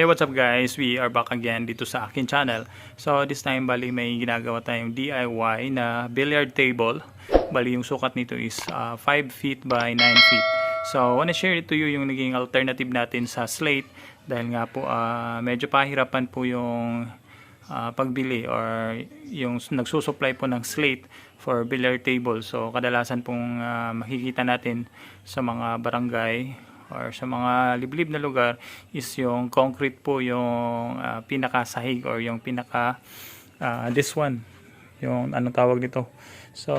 Hey, what's up guys? We are back again dito sa akin channel. So, this time, bali may ginagawa tayong DIY na billiard table. Bali, yung sukat nito is uh, 5 feet by 9 feet. So, I wanna share it to you yung naging alternative natin sa slate. Dahil nga po, uh, medyo pahirapan po yung uh, pagbili or yung nagsusupply po ng slate for billiard table. So, kadalasan pong makikita natin sa mga barangay or sa mga liblib na lugar is yung concrete po yung uh, pinakasahig or yung pinaka uh, this one yung anong tawag nito. So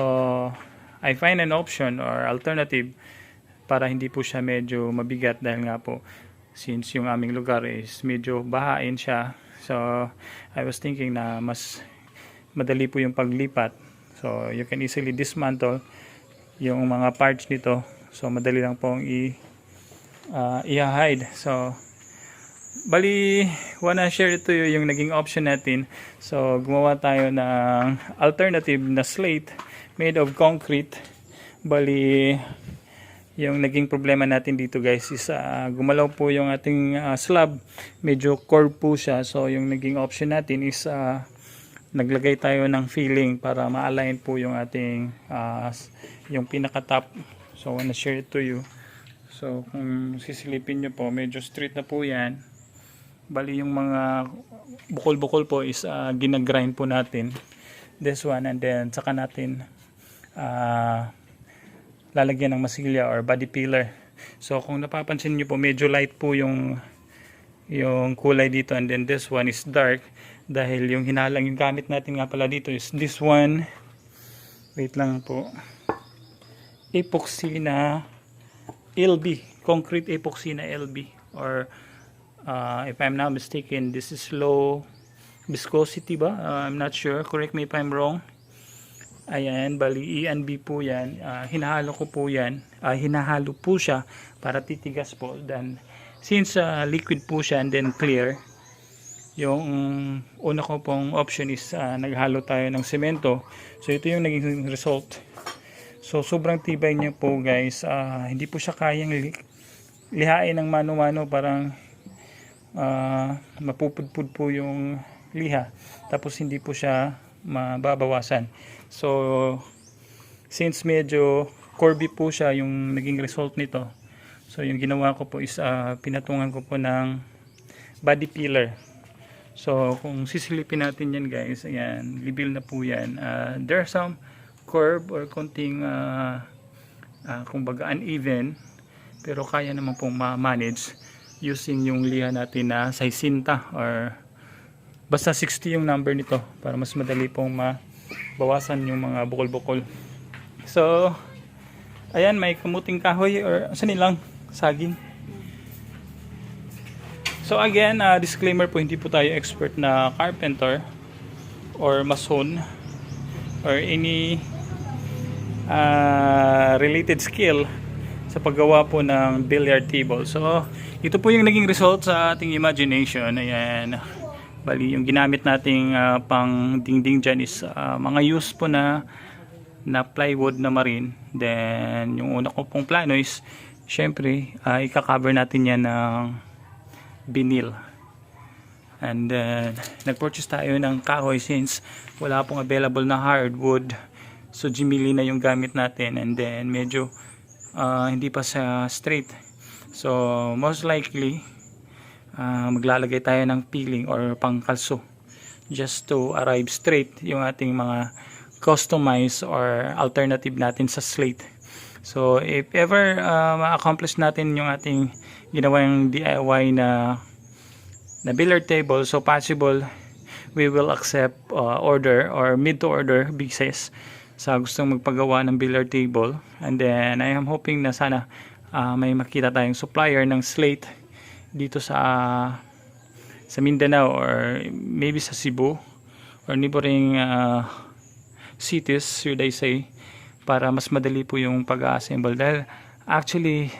I find an option or alternative para hindi po siya medyo mabigat dahil nga po since yung aming lugar is medyo bahain siya so I was thinking na mas madali po yung paglipat. So you can easily dismantle yung mga parts nito. So madali lang pong i uh, i-hide. So, bali, wanna share to you yung naging option natin. So, gumawa tayo ng alternative na slate made of concrete. Bali, yung naging problema natin dito guys is uh, gumalaw po yung ating uh, slab. Medyo curved po siya. So, yung naging option natin is uh, naglagay tayo ng filling para ma-align po yung ating uh, yung pinaka-top. So, wanna share it to you. So, kung sisilipin nyo po, medyo straight na po yan. Bali yung mga bukol-bukol po is uh, ginagrind po natin. This one and then saka natin uh, lalagyan ng masilya or body peeler. So, kung napapansin nyo po, medyo light po yung yung kulay dito and then this one is dark dahil yung hinalang yung gamit natin nga pala dito is this one wait lang po epoxy na LB, concrete epoxy na LB or uh, if I'm not mistaken, this is low viscosity ba? Uh, I'm not sure. Correct me if I'm wrong. Ayan, bali ENB po yan. Uh, hinahalo ko po yan. Uh, hinahalo po siya para titigas po. Then, since uh, liquid po siya and then clear, yung una ko pong option is uh, naghalo tayo ng semento. So, ito yung naging result. So sobrang tibay niya po guys. Uh, hindi po siya kayang li lihain ng mano-mano parang uh, mapupudpud po yung liha. Tapos hindi po siya mababawasan. So since medyo curvy po siya yung naging result nito. So yung ginawa ko po is uh, pinatungan ko po ng body peeler. So kung sisilipin natin yan guys, ayan, libil na po yan. Uh, there are some curve or konting uh, uh, kumbaga uneven pero kaya naman pong ma-manage using yung liha natin na size sinta or basta 60 yung number nito para mas madali pong mabawasan yung mga bukol-bukol. So ayan may kamuting kahoy or saan nilang saging. So again uh, disclaimer po hindi po tayo expert na carpenter or mason or any uh, related skill sa paggawa po ng billiard table. So, ito po yung naging result sa ating imagination. Ayan. Bali, yung ginamit nating uh, pang dingding dyan is uh, mga use po na na plywood na marine. Then, yung una ko pong plano is syempre, uh, ika-cover natin yan ng vinyl. And then, nag-purchase tayo ng kahoy since wala pong available na hardwood. So, Jimili na yung gamit natin. And then, medyo uh, hindi pa sa straight. So, most likely, uh, maglalagay tayo ng peeling or pangkalso just to arrive straight yung ating mga customized or alternative natin sa slate. So, if ever uh, ma-accomplish natin yung ating ginawa yung DIY na na billiard table so possible we will accept uh, order or mid to order pieces sa gustong magpagawa ng billiard table. And then I am hoping na sana uh, may makita tayong supplier ng slate dito sa uh, sa Mindanao or maybe sa Cebu or neighboring uh, cities should I say para mas madali po yung pag-assemble. Dahil actually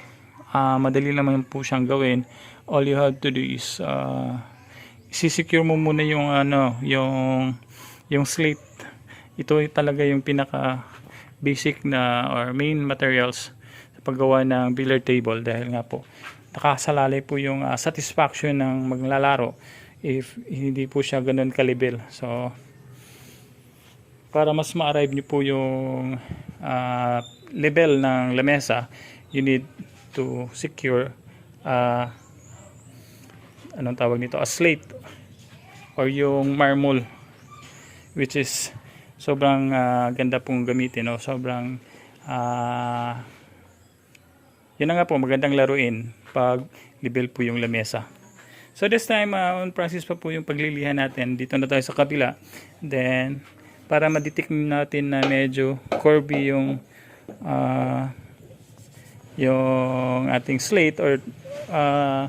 uh, madali naman po siyang gawin. All you have to do is uh, sisecure mo muna yung ano yung yung slate ito talaga yung pinaka basic na or main materials sa paggawa ng billiard table dahil nga po nakasalalay po yung ah, satisfaction ng maglalaro if hindi po siya ganun kalibel. So, para mas ma-arrive niyo po yung ah, level ng lamesa, you need to secure ah, anong tawag nito, a slate or yung marmol which is sobrang ah, ganda pong gamitin no? sobrang ah, yun na nga po magandang laruin pag level po yung lamesa so this time uh, on process pa po yung paglilihan natin dito na tayo sa kabila then para madetect natin na medyo curvy yung ah, yung ating slate or uh,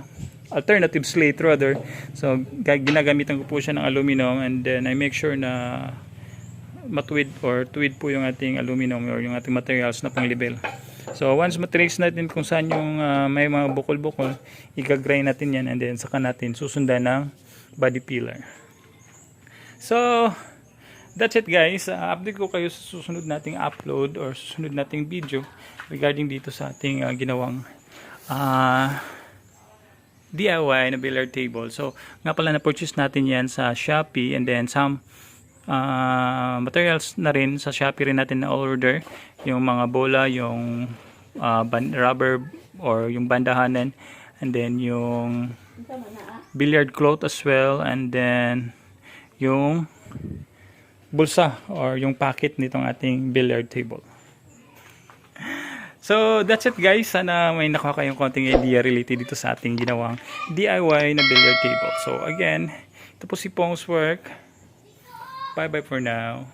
alternative slate rather. So ga- ginagamitan ko po siya ng aluminum and then I make sure na matuwid or tuwid po yung ating aluminum or yung ating materials na panglibel. So once matrace natin kung saan yung ah, may mga bukol-bukol, igagrind natin yan and then saka natin susundan ng body pillar. So that's it guys. Uh, update ko kayo sa susunod nating upload or susunod nating video regarding dito sa ating ah, ginawang ah DIY na billiard table. So, nga pala na-purchase natin yan sa Shopee and then some ah, materials na rin sa Shopee rin natin na order. Yung mga bola, yung ban- rubber or yung bandahanan and then yung billiard cloth as well and then yung bulsa or yung packet nitong ating billiard table. So, that's it guys. Sana may nakuha kayong konting idea related dito sa ating ginawang DIY na billiard table. So, again, ito po si Pong's work. Bye-bye for now.